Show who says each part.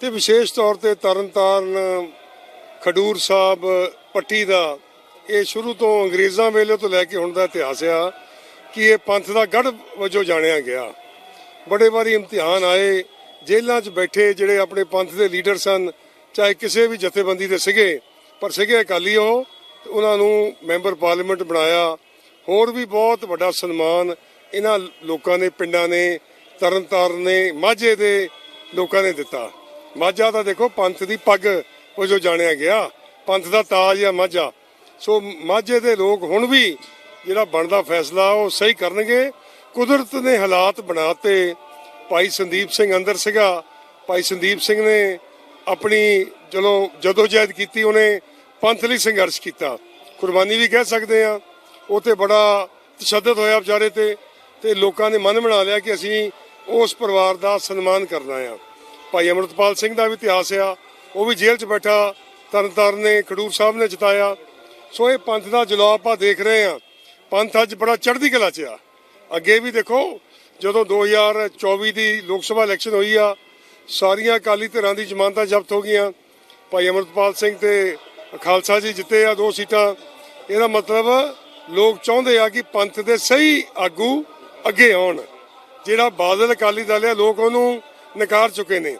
Speaker 1: ਤੇ ਵਿਸ਼ੇਸ਼ ਤੌਰ ਤੇ ਤਰਨਤਾਰਨ, ਖਡੂਰ ਸਾਹਿਬ, ਪੱਟੀ ਦਾ ਇਹ ਸ਼ੁਰੂ ਤੋਂ ਅੰਗਰੇਜ਼ਾਂ ਵੇਲੇ ਤੋਂ ਲੈ ਕੇ ਹੁਣ ਦਾ ਇਤਿਹਾਸ ਆ ਕਿ ਇਹ ਪੰਥ ਦਾ ਗੜ ਵਜੋਂ ਜਾਣਿਆ ਗਿਆ। ਬੜੇ ਵਾਰੀ ਇਮਤਿਹਾਨ ਆਏ, ਜੇਲ੍ਹਾਂ 'ਚ ਬੈਠੇ ਜਿਹੜੇ ਆਪਣੇ ਪੰਥ ਦੇ ਲੀਡਰ ਸਨ, ਚਾਹੇ ਕਿਸੇ ਵੀ ਜਥੇਬੰਦੀ ਦੇ ਸੀਗੇ, ਪਰ ਸੀਗੇ ਅਕਾਲੀ ਉਹ ਉਹਨਾਂ ਨੂੰ ਮੈਂਬਰ ਪਾਰਲੀਮੈਂਟ ਬਣਾਇਆ। ਹੋਰ ਵੀ ਬਹੁਤ ਵੱਡਾ ਸਨਮਾਨ ਇਹਨਾਂ ਲੋਕਾਂ ਨੇ, ਪਿੰਡਾਂ ਨੇ, ਤਰਨਤਾਰਨ ਨੇ, ਮਾਝੇ ਦੇ ਲੋਕਾਂ ਨੇ ਦਿੱਤਾ। ਮਾਝਾ ਤਾਂ ਦੇਖੋ ਪੰਥ ਦੀ ਪੱਗ ਵਜੋਂ ਜਾਣਿਆ ਗਿਆ, ਪੰਥ ਦਾ ਤਾਜ ਆ ਮਾਝਾ। ਸੋ ਮਾਝੇ ਦੇ ਲੋਕ ਹੁਣ ਵੀ ਜਿਹੜਾ ਬਣਦਾ ਫੈਸਲਾ ਉਹ ਸਹੀ ਕਰਨਗੇ। ਕੁਦਰਤ ਨੇ ਹਾਲਾਤ ਬਣਾਤੇ। ਭਾਈ ਸੰਦੀਪ ਸਿੰਘ ਅੰਦਰ ਸੀਗਾ। ਭਾਈ ਸੰਦੀਪ ਸਿੰਘ ਨੇ ਆਪਣੀ ਚਲੋ ਜਦੋਂ ਜਹਿਦ ਕੀਤੀ, ਉਹਨੇ ਪੰਥ ਲਈ ਸੰਘਰਸ਼ ਕੀਤਾ। ਕੁਰਬਾਨੀ ਵੀ ਕਹਿ ਸਕਦੇ ਆ ਉਹ ਤੇ ਬੜਾ ਤਸ਼ੱਦਦ ਹੋਇਆ ਵਿਚਾਰੇ ਤੇ ਤੇ ਲੋਕਾਂ ਨੇ ਮਨ ਬਣਾ ਲਿਆ ਕਿ ਅਸੀਂ ਉਸ ਪਰਿਵਾਰ ਦਾ ਸਨਮਾਨ ਕਰਨਾ ਆ। ਭਾਈ ਅਮਰਤਪਾਲ ਸਿੰਘ ਦਾ ਵੀ ਇਤਿਹਾਸ ਆ, ਉਹ ਵੀ ਜੇਲ੍ਹ 'ਚ ਬੈਠਾ, ਤਰਨਤਾਰਨ ਨੇ, ਖਡੂਰ ਸਾਹਿਬ ਨੇ ਜਿਤਾਇਆ। ਸੋ ਇਹ ਪੰਥ ਦਾ ਜਲਾਬ ਆਪਾਂ ਦੇਖ ਰਹੇ ਆ ਪੰਥ ਅੱਜ ਬੜਾ ਚੜ੍ਹਦੀ ਕਲਾ 'ਚ ਆ। ਅੱਗੇ ਵੀ ਦੇਖੋ, ਜਦੋਂ 2024 ਦੀ ਲੋਕ ਸਭਾ ਇਲੈਕਸ਼ਨ ਹੋਈ ਆ, ਸਾਰੀਆਂ ਅਕਾਲੀ ਧਿਰਾਂ ਦੀ ਜ਼ਮਾਨਤਾਂ ਜ਼ਬਤ ਹੋ ਗਈਆਂ। ਭਾਈ ਅਮਰਤਪਾਲ ਸਿੰਘ ਤੇ ਖਾਲਸਾ ਜੀ ਜਿੱਤੇ ਆ ਦੋ ਸੀਟਾਂ। ਇਹਦਾ ਮਤਲਬ ਲੋਕ ਚਾਹੁੰਦੇ ਆ ਕਿ ਪੰਥ ਦੇ ਸਹੀ ਆਗੂ ਅੱਗੇ ਆਉਣ। ਜਿਹੜਾ ਬਾਦਲ ਅਕਾਲੀ ਦਲ ਆ, ਲੋਕ ਉਹਨੂੰ ਨਕਾਰ ਚੁੱਕੇ ਨੇ।